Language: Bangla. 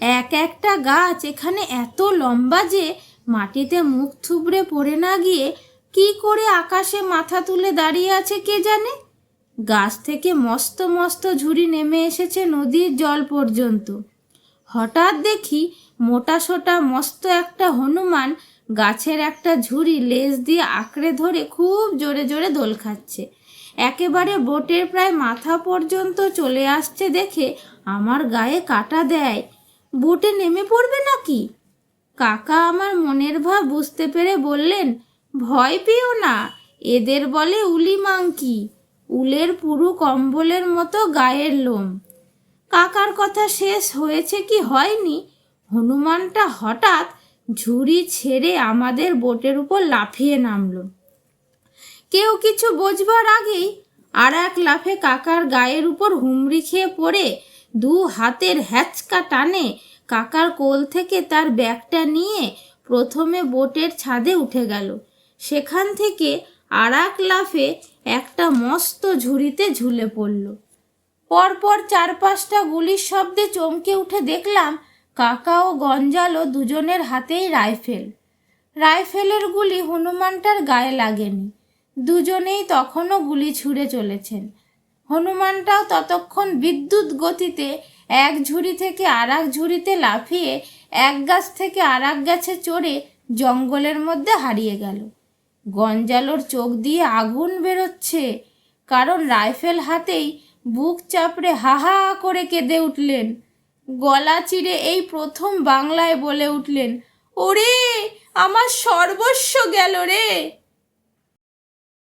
এক একটা গাছ এখানে এত লম্বা যে মাটিতে মুখ থুবড়ে পড়ে না গিয়ে কি করে আকাশে মাথা তুলে দাঁড়িয়ে আছে কে জানে? গাছ থেকে মস্ত মস্ত ঝুড়ি নেমে এসেছে নদীর জল পর্যন্ত। হঠাৎ দেখি মোটা সোটা মস্ত একটা হনুমান গাছের একটা ঝুড়ি লেজ দিয়ে আঁকড়ে ধরে খুব জোরে জোরে দোল খাচ্ছে। একেবারে বোটের প্রায় মাথা পর্যন্ত চলে আসছে দেখে আমার গায়ে কাটা দেয়। বোটে নেমে পড়বে নাকি? কাকা আমার মনের ভাব বুঝতে পেরে বললেন, ভয় পেও না, এদের বলে উলি মাংকি, উলের পুরু কম্বলের মতো গায়ের লোম। কাকার কথা শেষ হয়েছে কি হয়নি? হনুমানটা হঠাৎ ঝুড়ি ছেড়ে আমাদের বোটের উপর লাফিয়ে নামল। কেউ কিছু বোঝবার আগেই আর এক লাফে কাকার গায়ের উপর হুমড়ি খেয়ে পড়ে দু হাতের হ্যাচকা টানে কাকার কোল থেকে তার ব্যাগটা নিয়ে প্রথমে বোটের ছাদে উঠে গেল। সেখান থেকে আর এক লাফে একটা মস্ত ঝুড়িতে ঝুলে পড়ল। পরপর চার পাঁচটা গুলির শব্দে চমকে উঠে দেখলাম কাকা ও গঞ্জালো দুজনের হাতেই রাইফেল। রাইফেলের গুলি হনুমানটার গায়ে লাগেনি। দুজনেই তখনও গুলি ছুঁড়ে চলেছেন। হনুমানটাও ততক্ষণ বিদ্যুৎ গতিতে এক ঝুড়ি থেকে আর এক ঝুড়িতে লাফিয়ে এক গাছ থেকে আর এক গাছে চড়ে জঙ্গলের মধ্যে হারিয়ে গেল। গঞ্জালোর চোখ দিয়ে আগুন বেরোচ্ছে, কারণ রাইফেল হাতেই বুক চাপড়ে হা হা করে কেঁদে উঠলেন। গলা চিরে এই প্রথম বাংলায় বলে উঠলেন, ওরে, আমার সর্বস্ব গেল রে!